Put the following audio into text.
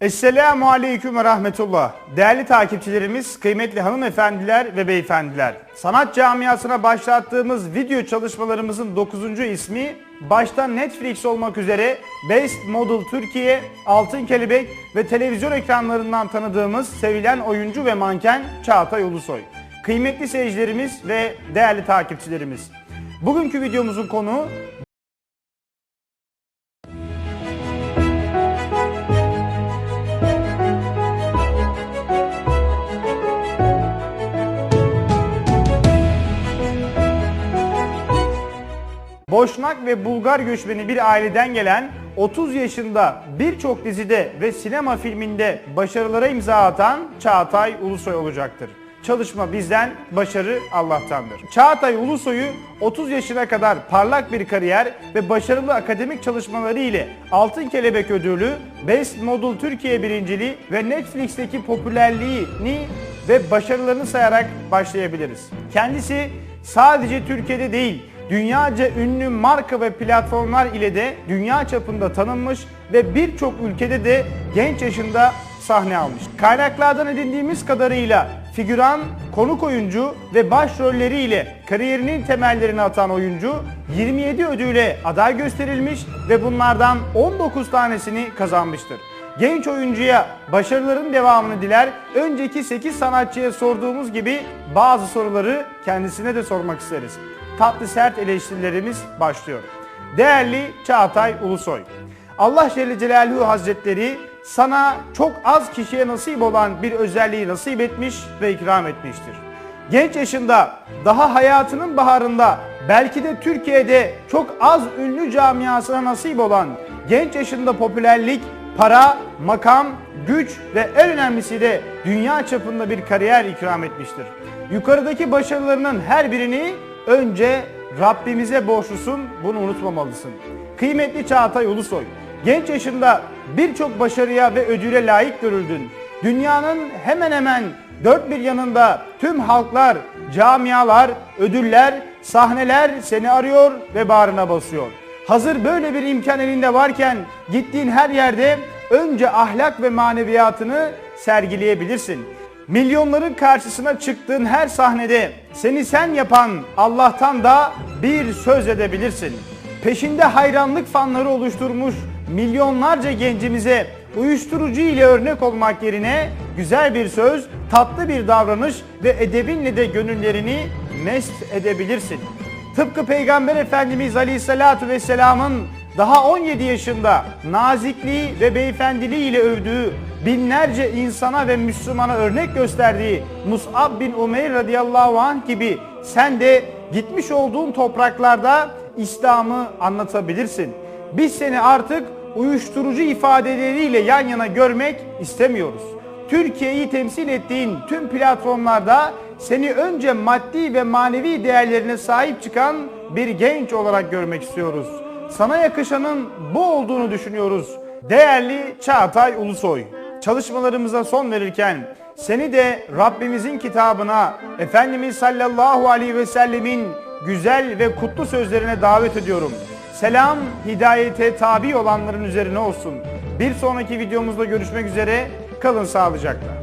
Esselamu Aleyküm ve Rahmetullah. Değerli takipçilerimiz, kıymetli hanımefendiler ve beyefendiler. Sanat camiasına başlattığımız video çalışmalarımızın 9. ismi başta Netflix olmak üzere Best Model Türkiye, Altın Kelebek ve televizyon ekranlarından tanıdığımız sevilen oyuncu ve manken Çağatay Ulusoy. Kıymetli seyircilerimiz ve değerli takipçilerimiz. Bugünkü videomuzun konuğu Boşnak ve Bulgar göçmeni bir aileden gelen 30 yaşında birçok dizide ve sinema filminde başarılara imza atan Çağatay Ulusoy olacaktır. Çalışma bizden, başarı Allah'tandır. Çağatay Ulusoy'u 30 yaşına kadar parlak bir kariyer ve başarılı akademik çalışmaları ile Altın Kelebek Ödülü, Best Model Türkiye birinciliği ve Netflix'teki popülerliğini ve başarılarını sayarak başlayabiliriz. Kendisi sadece Türkiye'de değil, dünyaca ünlü marka ve platformlar ile de dünya çapında tanınmış ve birçok ülkede de genç yaşında sahne almış. Kaynaklardan edindiğimiz kadarıyla figüran, konuk oyuncu ve başrolleriyle kariyerinin temellerini atan oyuncu 27 ödüle aday gösterilmiş ve bunlardan 19 tanesini kazanmıştır. Genç oyuncuya başarıların devamını diler. Önceki 8 sanatçıya sorduğumuz gibi bazı soruları kendisine de sormak isteriz. Tatlı sert eleştirilerimiz başlıyor. Değerli Çağatay Ulusoy. Allah Celle Celaluhu Hazretleri sana çok az kişiye nasip olan bir özelliği nasip etmiş ve ikram etmiştir. Genç yaşında daha hayatının baharında belki de Türkiye'de çok az ünlü camiasına nasip olan genç yaşında popülerlik, para, makam, güç ve en önemlisi de dünya çapında bir kariyer ikram etmiştir. Yukarıdaki başarılarının her birini önce Rabbimize borçlusun, bunu unutmamalısın. Kıymetli Çağatay Ulusoy, genç yaşında birçok başarıya ve ödüle layık görüldün. Dünyanın hemen hemen dört bir yanında tüm halklar, camialar, ödüller, sahneler seni arıyor ve bağrına basıyor. Hazır böyle bir imkan elinde varken gittiğin her yerde önce ahlak ve maneviyatını sergileyebilirsin. Milyonların karşısına çıktığın her sahnede seni sen yapan Allah'tan da bir söz edebilirsin. Peşinde hayranlık fanları oluşturmuş milyonlarca gencimize uyuşturucu ile örnek olmak yerine güzel bir söz, tatlı bir davranış ve edebinle de gönüllerini mest edebilirsin. Tıpkı Peygamber Efendimiz Aleyhisselatü Vesselam'ın daha 17 yaşında nazikliği ve beyefendiliği ile övdüğü binlerce insana ve Müslümana örnek gösterdiği Mus'ab bin Umeyr radıyallahu anh gibi sen de gitmiş olduğun topraklarda İslam'ı anlatabilirsin. Biz seni artık uyuşturucu ifadeleriyle yan yana görmek istemiyoruz. Türkiye'yi temsil ettiğin tüm platformlarda seni önce maddi ve manevi değerlerine sahip çıkan bir genç olarak görmek istiyoruz. Sana yakışanın bu olduğunu düşünüyoruz. Değerli Çağatay Ulusoy, çalışmalarımıza son verirken seni de Rabbimizin kitabına, Efendimiz sallallahu aleyhi ve sellemin güzel ve kutlu sözlerine davet ediyorum. Selam hidayete tabi olanların üzerine olsun. Bir sonraki videomuzda görüşmek üzere. Kalın sağlıcakla.